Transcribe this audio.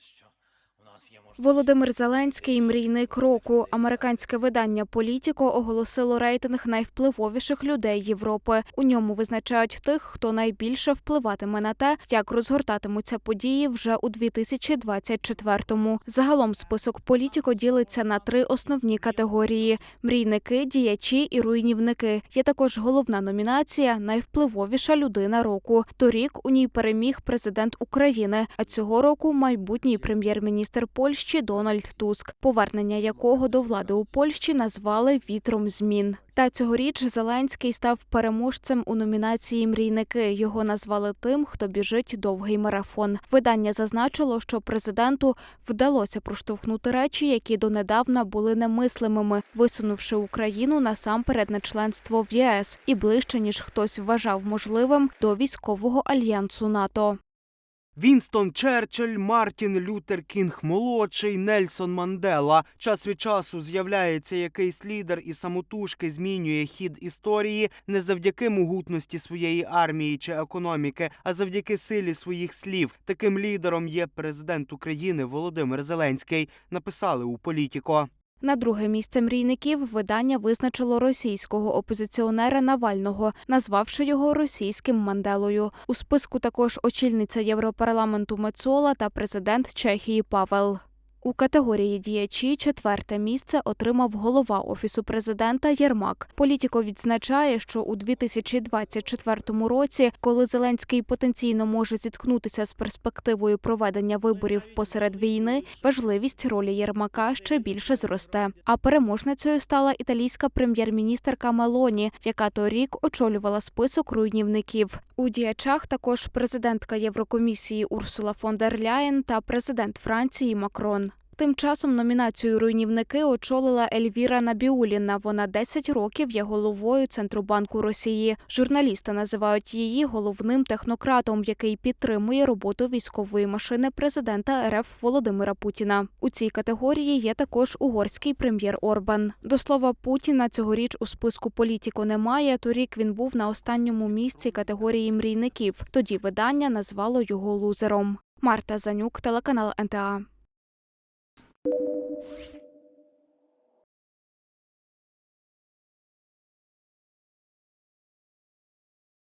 що Володимир Зеленський мрійник року. Американське видання Політіко оголосило рейтинг найвпливовіших людей Європи. У ньому визначають тих, хто найбільше впливатиме на те, як розгортатимуться події вже у 2024-му. Загалом список Політіко ділиться на три основні категорії: мрійники, діячі і руйнівники. Є також головна номінація Найвпливовіша людина року. Торік у ній переміг президент України, а цього року майбутній прем'єр-міністр Польщі Дональд Туск, повернення якого до влади у Польщі назвали вітром змін. Та цьогоріч Зеленський став переможцем у номінації Мрійники. Його назвали тим, хто біжить довгий марафон. Видання зазначило, що президенту вдалося проштовхнути речі, які донедавна були немислимими, висунувши Україну насамперед на членство в ЄС і ближче ніж хтось вважав можливим до військового альянсу НАТО. Вінстон Черчилль, Мартін Лютер Кінг молодший, Нельсон Мандела. Час від часу з'являється якийсь лідер і самотужки змінює хід історії не завдяки могутності своєї армії чи економіки, а завдяки силі своїх слів. Таким лідером є президент України Володимир Зеленський. Написали у Політіко. На друге місце мрійників видання визначило російського опозиціонера Навального, назвавши його російським Манделою. У списку також очільниця Європарламенту Мецола та президент Чехії Павел. У категорії діячі четверте місце отримав голова офісу президента Єрмак. Політіко відзначає, що у 2024 році, коли Зеленський потенційно може зіткнутися з перспективою проведення виборів посеред війни, важливість ролі Єрмака ще більше зросте. А переможницею стала італійська прем'єр-міністерка Мелоні, яка торік очолювала список руйнівників. У діячах також президентка Єврокомісії Урсула фон дер Ляєн та президент Франції Макрон. Тим часом номінацію руйнівники очолила Ельвіра Набіуліна. Вона 10 років є головою Центробанку Росії. Журналісти називають її головним технократом, який підтримує роботу військової машини президента РФ Володимира Путіна. У цій категорії є також угорський прем'єр Орбан. До слова, Путіна цьогоріч у списку політіко немає. Торік він був на останньому місці категорії мрійників. Тоді видання назвало його лузером. Марта Занюк, телеканал НТА. Thank you.